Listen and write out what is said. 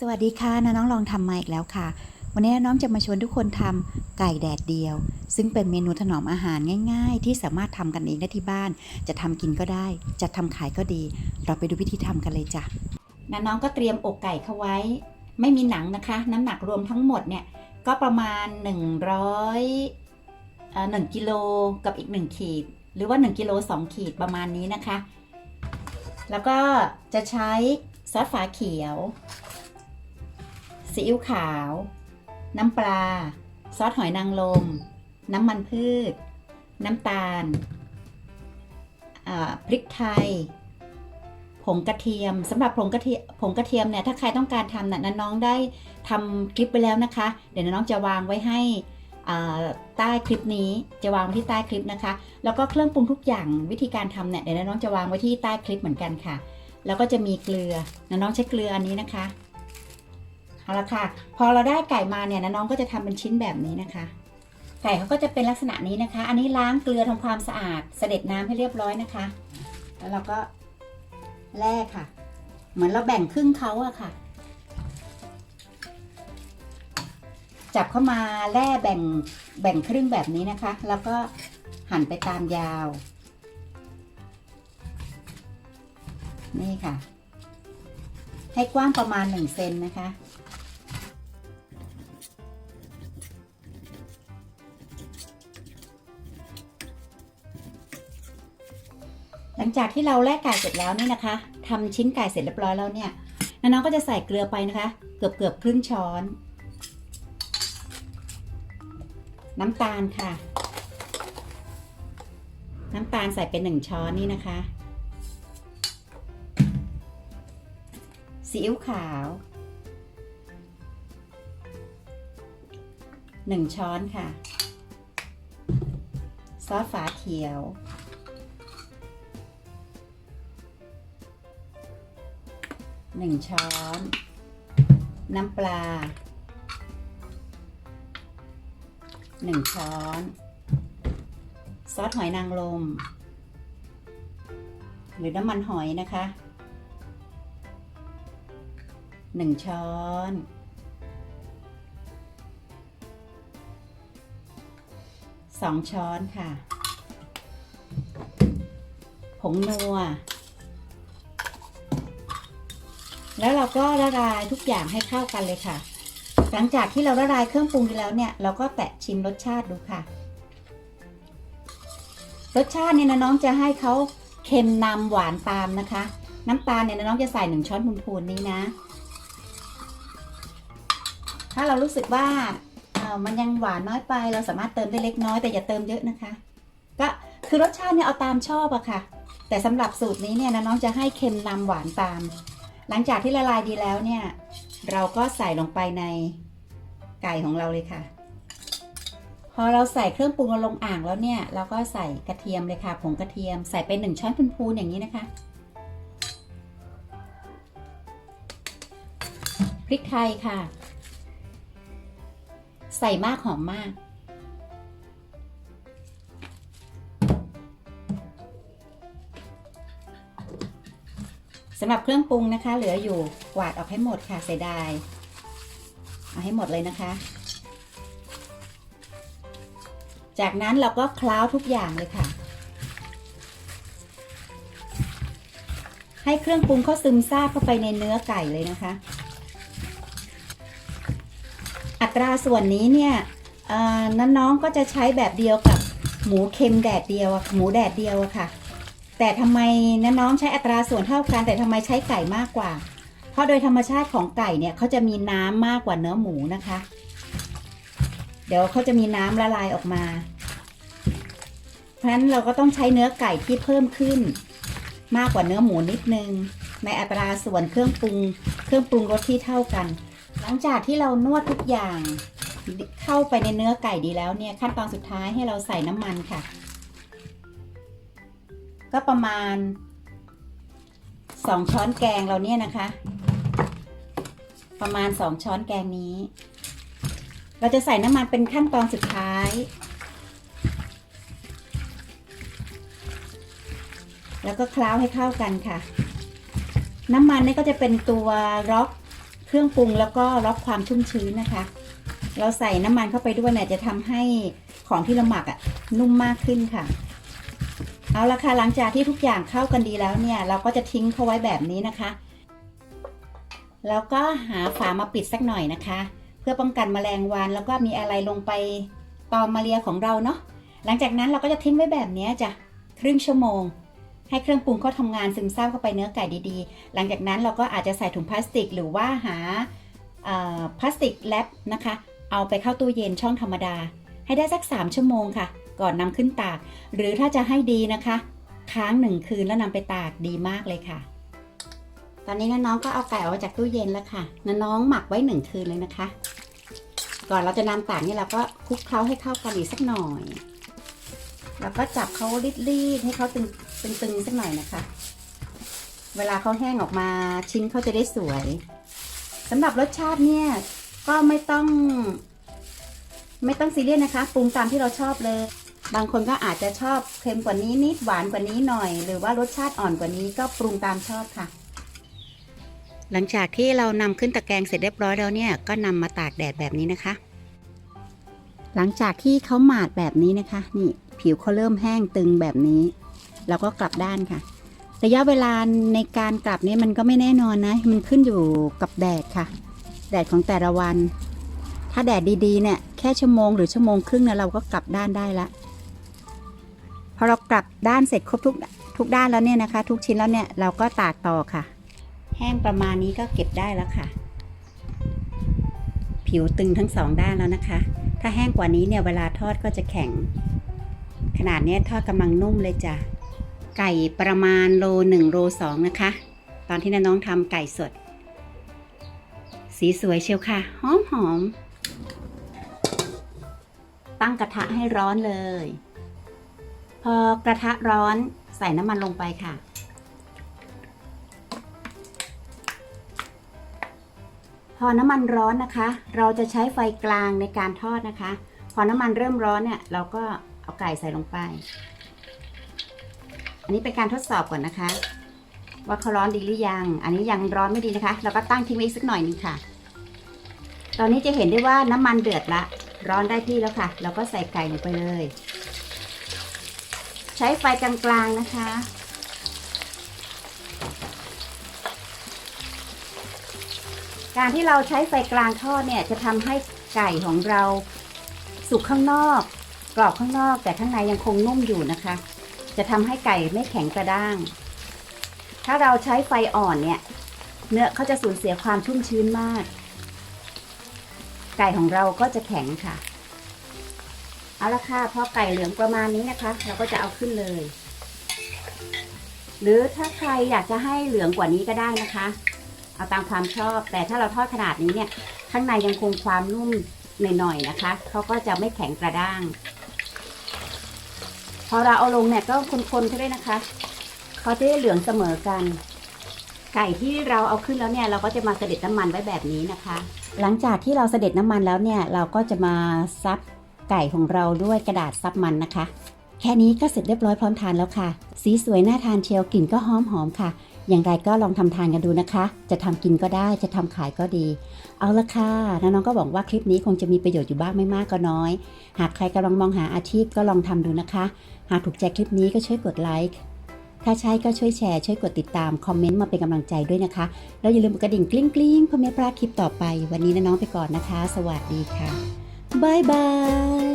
สวัสดีค่ะน้าน้องลองทำมาอีกแล้วค่ะ วันนี้น้องจะมาชวนทุกคนทำไก่แดดเดียว ซึ่งเป็นเมนูถนอมอาหารง่าย ๆ ที่สามารถทำกันเองได้ที่บ้าน จะทำกินก็ได้ จะทำขายก็ดี เราไปดูวิธีทำกันเลยจ้ะน้าน้องก็เตรียมอกไก่เข้าไว้ ไม่มีหนังนะคะ น้ำหนักรวมทั้งหมดเนี่ยก็ประมาณ 100เอ่อ1กิโลกับอีก 1 ขีด หรือว่า 1กิโล2ขีดประมาณนี้นะคะ แล้วก็จะใช้ซอสฝาเขียว ซีอิ๊วขาว น้ำปลา ซอสหอยนางรมน้ำมันพืช น้ำตาลพริกไทย ผงกระเทียมสำหรับผงกระเทียมผงกระเทียมเนี่ยถ้าใครต้องการทำน่ะน้องได้ทำคลิปไปแล้วนะคะ เดี๋ยวน้องจะวางไว้ให้ใต้คลิปนี้จะวางไว้ที่ใต้คลิปนะคะ แล้วก็เครื่องปรุงทุกอย่างวิธีการทำเนี่ยเดี๋ยวน้องจะวางไว้ที่ใต้คลิปเหมือนกันค่ะ แล้วก็จะมีเกลือน้องใช้เกลืออันนี้นะคะ เอาละค่ะ พอเราได้ไก่มาเนี่ยนะน้องก็จะทำเป็นชิ้นแบบนี้นะคะ ไก่เขาก็จะเป็นลักษณะนี้นะคะ อันนี้ล้างเกลือทำความสะอาด เสด็จน้ำให้เรียบร้อยนะคะ แล้วเราก็แล่ค่ะ เหมือนเราแบ่งครึ่งเขาอะค่ะ จับเข้ามาแล่แบ่งแบ่งครึ่งแบบนี้นะคะ แล้วก็หั่นไปตามยาว นี่ค่ะ ให้กว้างประมาณ1เซนนะคะ จากที่เราแล่ไก่เสร็จแล้วนี่นะคะทำชิ้นไก่เสร็จเรียบร้อยแล้วเนี่ยน้องๆก็จะใส่เกลือไปนะคะ เกือบเกือบครึ่งช้อน น้ำตาลค่ะ น้ำตาลใส่เป็นหนึ่งช้อนนี่นะคะซีอิ๊วขาวหนึ่งช้อนค่ะ ซอสฝาเขียว หนึ่งช้อน น้ำปลาหนึ่งช้อน ซอสหอยนางรมหรือน้ำมันหอยนะคะหนึ่งช้อน สองช้อนค่ะ ผงนัว แล้วเราก็ละลายทุกอย่างให้เข้ากันเลยค่ะ หลังจากที่เราละลายเครื่องปรุงไปแล้วเนี่ย เราก็แตะชิมรสชาติดูค่ะ รสชาติเนี่ยนะน้องจะให้เขาเค็มนำหวานตามนะคะ น้ำตาลเนี่ยนะน้องจะใส่หนึ่งช้อนพูนๆนี้นะ ถ้าเรารู้สึกว่ามันยังหวานน้อยไป เราสามารถเติมได้เล็กน้อยแต่อย่าเติมเยอะนะคะ ก็คือรสชาติเนี่ยเอาตามชอบอะค่ะ แต่สำหรับสูตรนี้เนี่ยนะน้องจะให้เค็มนำหวานตาม หลังจากที่ละลายดีแล้วเนี่ย เราก็ใส่ลงไปในไก่ของเราเลยค่ะ พอเราใส่เครื่องปรุงลงอ่างแล้วเนี่ย เราก็ใส่กระเทียมเลยค่ะผงกระเทียมใส่ไปหนึ่งช้อนพูนๆอย่างนี้นะคะพริกไทยค่ะ ใส่มากหอมมากำหรับเครื่องปรุงนะคะ เหลืออยู่กวาดออกให้หมดค่ะเสียดายเอาให้หมดเลยนะคะ จากนั้นเราก็เคล้าทุกอย่างเลยค่ะ ให้เครื่องปรุงเขาซึมซาบเข้าไปในเนื้อไก่เลยนะคะ อัตราส่วนนี้เนี่ยน้องๆก็จะใช้แบบเดียวกับหมูเค็มแดดเดียวหมูแดดเดียวค่ะ แต่ทำไมน้องๆใช้อัตราส่วนเท่ากัน แต่ทำไมใช้ไก่มากกว่า เพราะโดยธรรมชาติของไก่เนี่ยเขาจะมีน้ำมากกว่าเนื้อหมูนะคะ เดี๋ยวเขาจะมีน้ำละลายออกมา เพราะฉะนั้นเราก็ต้องใช้เนื้อไก่ที่เพิ่มขึ้น มากกว่าเนื้อหมูนิดนึง ในอัตราส่วนเครื่องปรุง เครื่องปรุงรสที่เท่ากัน หลังจากที่เรานวดทุกอย่างเข้าไปในเนื้อไก่ดีแล้วเนี่ยขั้นตอนสุดท้ายให้เราใส่น้ำมันค่ะ ก็ประมาณ2ช้อนแกงเราเนี่ยนะคะ ประมาณ2ช้อนแกงนี้ เราจะใส่น้ำมันเป็นขั้นตอนสุดท้าย แล้วก็เคล้าให้เข้ากันค่ะ น้ำมันนี่ก็จะเป็นตัวล็อกเครื่องปรุงแล้วก็ล็อกความชุ่มชื้นนะคะ เราใส่น้ำมันเข้าไปด้วยเนี่ยจะทำให้ของที่เราหมักอะนุ่มมากขึ้นค่ะ เอาละค่ะหลังจากที่ทุกอย่างเข้ากันดีแล้วเนี่ย เราก็จะทิ้งเขาไว้แบบนี้นะคะ แล้วก็หาฝามาปิดสักหน่อยนะคะ เพื่อป้องกันแมลงวันแล้วก็มีอะไรลงไปตอมมาเรียของเราเนาะหลังจากนั้นเราก็จะทิ้งไว้แบบนี้จ้ะครึ่งชั่วโมง ให้เครื่องปรุงเขาทำงานซึมซาบเข้าไปเนื้อไก่ดีๆ หลังจากนั้นเราก็อาจจะใส่ถุงพลาสติก หรือว่าหาพลาสติกแรปนะคะ เอาไปเข้าตู้เย็นช่องธรรมดา ให้ได้สัก 3 ชั่วโมงค่ะ ก่อนนำขึ้นตาก หรือถ้าจะให้ดีนะคะ ค้างหนึ่งคืนแล้วนำไปตากดีมากเลยค่ะ ตอนนี้น้องๆก็เอาไก่ออกมาจากตู้เย็นแล้วค่ะน้องๆหมักไว้หนึ่งคืนเลยนะคะ ก่อนเราจะนำตากนี่เราก็คลุกเคล้าให้เข้ากันอีกสักหน่อยแล้วก็จับเขารีดๆให้เขาตึงตึงๆสักหน่อยนะคะ เวลาเขาแห้งออกมาชิ้นเขาจะได้สวยสำหรับรสชาติเนี่ยก็ไม่ต้อง ไม่ต้องซีเรียสนะคะ ปรุงตามที่เราชอบเลย บางคนก็อาจจะชอบเค็มกว่านี้นิดหวานกว่านี้หน่อย หรือว่ารสชาติอ่อนกว่านี้ก็ปรุงตามชอบค่ะ หลังจากที่เรานำขึ้นตะแกรงเสร็จเรียบร้อยแล้วเนี่ยก็นำมาตากแดดแบบนี้นะคะ หลังจากที่เขาหมาดแบบนี้นะคะ นี่ผิวเขาเริ่มแห้งตึงแบบนี้ เราก็กลับด้านค่ะ ระยะเวลาในการกลับนี่มันก็ไม่แน่นอนนะ มันขึ้นอยู่กับแดดค่ะ แดดของแต่ละวัน ถ้าแดดดีๆเนี่ยแค่ชั่วโมงหรือชั่วโมงครึ่งเนี่ยเราก็กลับด้านได้ละพ อเรากลับด้านเสร็จครบทุกทุกด้านแล้วเนี่ยนะคะ ทุกชิ้นแล้วเนี่ยเราก็ตากต่อค่ะ แห้งประมาณนี้ก็เก็บได้แล้วค่ะ ผิวตึงทั้งสองด้านแล้วนะคะ ถ้าแห้งกว่านี้เนี่ยเวลาทอดก็จะแข็ง ขนาดนี้ทอดกำลังนุ่มเลยจ้ะไก่ประมาณโลหนึ่งโลสองนะคะ ตอนที่น้องทำไก่สด สีสวยเชียวค่ะ หอมหอมตั้งกระทะให้ร้อนเลย พอกระทะร้อนใส่น้ำมันลงไปค่ะ พอน้ำมันร้อนนะคะ เราจะใช้ไฟกลางในการทอดนะคะ พอน้ำมันเริ่มร้อนเนี่ย เราก็เอาไก่ใส่ลงไป อันนี้เป็นการทดสอบก่อนนะคะ ว่าเขาร้อนดีหรือยัง อันนี้ยังร้อนไม่ดีนะคะ เราก็ตั้งทิ้งไว้อีกสักหน่อยนึงค่ะ ตอนนี้จะเห็นได้ว่าน้ำมันเดือดละ ร้อนได้ที่แล้วค่ะ เราก็ใส่ไก่ลงไปเลย ใช้ไฟกลางๆนะคะ การที่เราใช้ไฟกลางทอดเนี่ยจะทำให้ไก่ของเราสุกข้างนอก กรอบข้างนอก แต่ข้างในยังคงนุ่มอยู่นะคะ จะทำให้ไก่ไม่แข็งกระด้าง ถ้าเราใช้ไฟอ่อนเนี่ย เนื้อเขาจะสูญเสียความชุ่มชื้นมาก ไก่ของเราก็จะแข็งค่ะ เอาละค่ะพอไก่เหลืองประมาณนี้นะคะ เราก็จะเอาขึ้นเลย หรือถ้าใครอยากจะให้เหลืองกว่านี้ก็ได้นะคะ เอาตามความชอบ แต่ถ้าเราทอดขนาดนี้เนี่ย ข้างในยังคงความนุ่มหน่อยๆนะคะเขาก็จะไม่แข็งกระด้าง พอเราเอาลงเนี่ยก็คนๆเขาด้วยนะคะเขาจะได้เหลืองเสมอกัน ไก่ที่เราเอาขึ้นแล้วเนี่ยเราก็จะมาเสด็จน้ำมันไว้แบบนี้นะคะ หลังจากที่เราเสด็จน้ำมันแล้วเนี่ย เราก็จะมาซับ ไก่ของเราด้วยกระดาษซับมันนะคะ แค่นี้ก็เสร็จเรียบร้อยพร้อมทานแล้วค่ะ สีสวยน่าทานเชียวกลิ่นก็หอมหอมๆค่ะ อย่างไรก็ลองทำทานกันดูนะคะ จะทำกินก็ได้จะทำขายก็ดี เอาละค่ะน้องๆก็บอกว่าคลิปนี้คงจะมีประโยชน์อยู่บ้างไม่มากก็น้อย หากใครกำลังมองหาอาชีพก็ลองทำดูนะคะ หากถูกใจคลิปนี้ก็ช่วยกดไลค์ถ้าใช่ก็ช่วยแชร์ ช่วยกดติดตาม คอมเมนต์มาเป็นกำลังใจด้วยนะคะ แล้วอย่าลืมกดกระดิ่งกลิ้งกลิ้งๆเพื่อไม่พลาดคลิปต่อไป วันนี้น้องๆไปก่อนนะคะ สวัสดีค่ะ บ๊ายบาย